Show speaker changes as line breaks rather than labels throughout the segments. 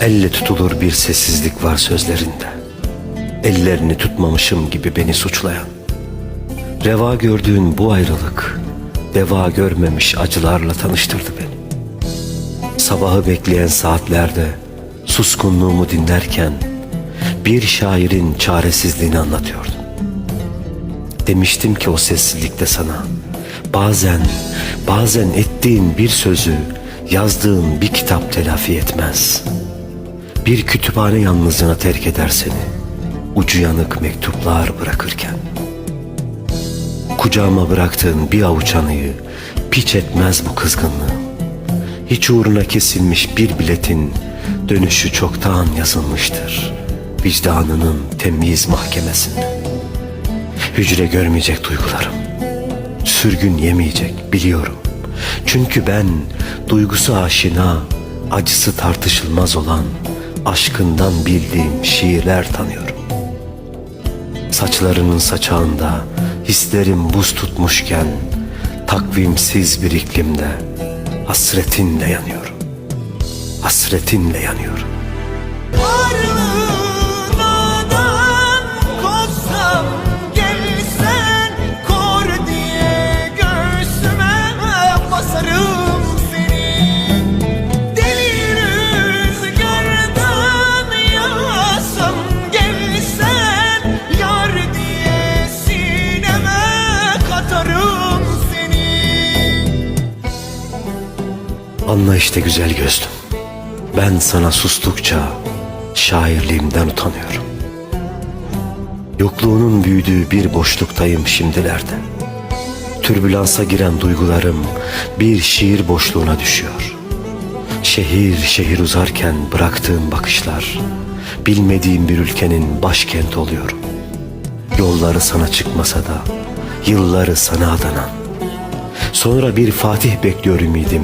Elle tutulur bir sessizlik var sözlerinde. Ellerini tutmamışım gibi beni suçlayan. Reva gördüğün bu ayrılık, deva görmemiş acılarla tanıştırdı beni. Sabahı bekleyen saatlerde suskunluğumu dinlerken bir şairin çaresizliğini anlatıyordum. Demiştim ki o sessizlikte sana bazen bazen ettiğin bir sözü yazdığın bir kitap telafi etmez. Bir kütüphane yalnızlığına terk eder seni ucu yanık mektuplar bırakırken. Kucağıma bıraktığın bir avuç anıyı piç etmez bu kızgınlığım. Hiç uğruna kesilmiş bir biletin dönüşü çoktan yazılmıştır. Vicdanının temyiz mahkemesinde. Hücre görmeyecek duygularım. Sürgün yemeyecek biliyorum. Çünkü ben duygusu aşina, acısı tartışılmaz olan aşkından bildiğim şiirler tanıyorum. Saçlarının saçağında hislerim buz tutmuşken takvimsiz bir iklimde hasretinle yanıyorum. Hasretinle yanıyorum. Anla işte güzel gözlüm. Ben sana sustukça şairliğimden utanıyorum. Yokluğunun büyüdüğü bir boşluktayım şimdilerde. Türbülansa giren duygularım bir şiir boşluğuna düşüyor. Şehir şehir uzarken bıraktığım bakışlar, bilmediğim bir ülkenin başkenti oluyorum. Yolları sana çıkmasa da, yılları sana adanan, Sonra bir Fatih bekliyor ümidim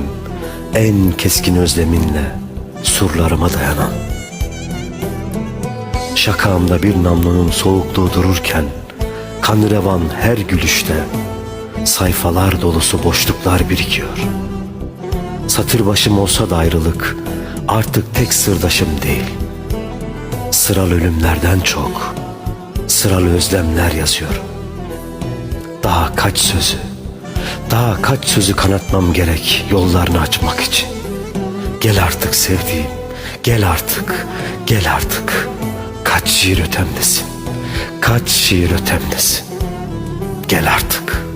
En keskin özleminle surlarıma dayanan. Şakağımda bir namlunun soğukluğu dururken Kan revan her gülüşte Sayfalar dolusu boşluklar birikiyor. Satır başım olsa da ayrılık Artık tek sırdaşım değil. Sıralı ölümlerden çok Sıralı özlemler yazıyorum. Daha kaç sözü, daha kaç sözü kanatmam gerek yollarını açmak için. Gel artık sevdiğim, gel artık, gel artık. Kaç şiir ötemdesin, kaç şiir ötemdesin. Gel artık.''